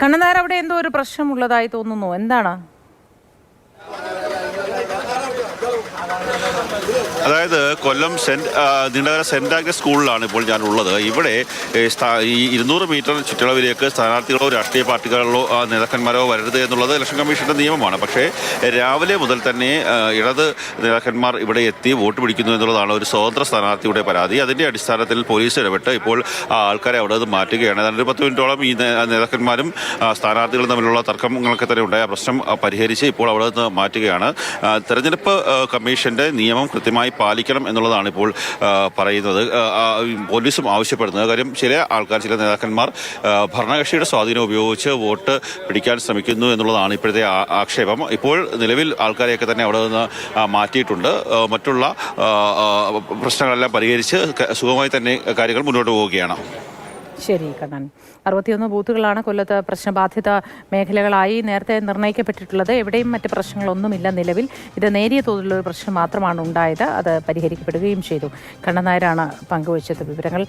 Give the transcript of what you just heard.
കണ്ണനാർ അവിടെ എന്തോ ഒരു പ്രശ്നമുള്ളതായി തോന്നുന്നു. എന്താണ്? അതായത് Kollam saint Neendakara saint Agnes സ്കൂളിലാണ് ഇപ്പോൾ ഞാനുള്ളത്. ഇവിടെ ഈ ഇരുന്നൂറ് മീറ്റർ ചുറ്റളവിലേക്ക് സ്ഥാനാർത്ഥികളോ രാഷ്ട്രീയ പാർട്ടികളോ നേതാക്കന്മാരോ വരരുത് എന്നുള്ളത് ഇലക്ഷൻ കമ്മീഷന്റെ നിയമമാണ്. പക്ഷേ രാവിലെ മുതൽ തന്നെ ഇടത് നേതാക്കന്മാർ ഇവിടെ എത്തി വോട്ട് പിടിക്കുന്നു എന്നുള്ളതാണ് ഒരു സ്വതന്ത്ര സ്ഥാനാർത്ഥിയുടെ പരാതി. അതിന്റെ അടിസ്ഥാനത്തിൽ പോലീസ് ഇടപെട്ട് ഇപ്പോൾ ആൾക്കാരെ അവിടെ നിന്ന് മാറ്റുകയാണ്. ഏതാണ്ട് പത്ത് മിനിറ്റോളം ഈ നേതാക്കന്മാരും സ്ഥാനാർത്ഥികളും തമ്മിലുള്ള തർക്കങ്ങളൊക്കെ തന്നെ ഉണ്ടായ. പ്രശ്നം പരിഹരിച്ച് ഇപ്പോൾ അവിടെ നിന്ന് മാറ്റുകയാണ്. തെരഞ്ഞെടുപ്പ് ആ, കമ്മീഷന്റെ നിയമം കൃത്യമായി പാലിക്കണം എന്നുള്ളതാണ് ഇപ്പോൾ പറയുന്നത്. പോലീസും ആവശ്യപ്പെടുന്നത്. കാര്യം ചില ആൾക്കാർ ചില നേതാക്കന്മാർ ഭരണകക്ഷിയുടെ സ്വാധീനം ഉപയോഗിച്ച് വോട്ട് പിടിക്കാൻ ശ്രമിക്കുന്നു എന്നുള്ളതാണ് ഇപ്പോഴത്തെ ആക്ഷേപം. ഇപ്പോൾ നിലവിൽ ആൾക്കാരെയൊക്കെ തന്നെ അവിടെ നിന്ന് മാറ്റിയിട്ടുണ്ട്. മറ്റുള്ള പ്രശ്നങ്ങളെല്ലാം പരിഹരിച്ച് സുഖമായി തന്നെ കാര്യങ്ങൾ മുന്നോട്ട് പോവുകയാണ്. ശരി കണ്ണൻ. അറുപത്തിയൊന്ന് ബൂത്തുകളാണ് കൊല്ലത്ത് പ്രശ്നബാധിത മേഖലകളായി നേരത്തെ നിർണയിക്കപ്പെട്ടിട്ടുള്ളത് എവിടെയും മറ്റ് പ്രശ്നങ്ങളൊന്നുമില്ല നിലവിൽ. ഇത് നേരിയ തോതിലുള്ള പ്രശ്നം മാത്രമാണ് ഉണ്ടായത്. അത് പരിഹരിക്കപ്പെടുകയും ചെയ്തു. കണ്ണൻ നായരാണ് പങ്കുവച്ചത് വിവരങ്ങൾ.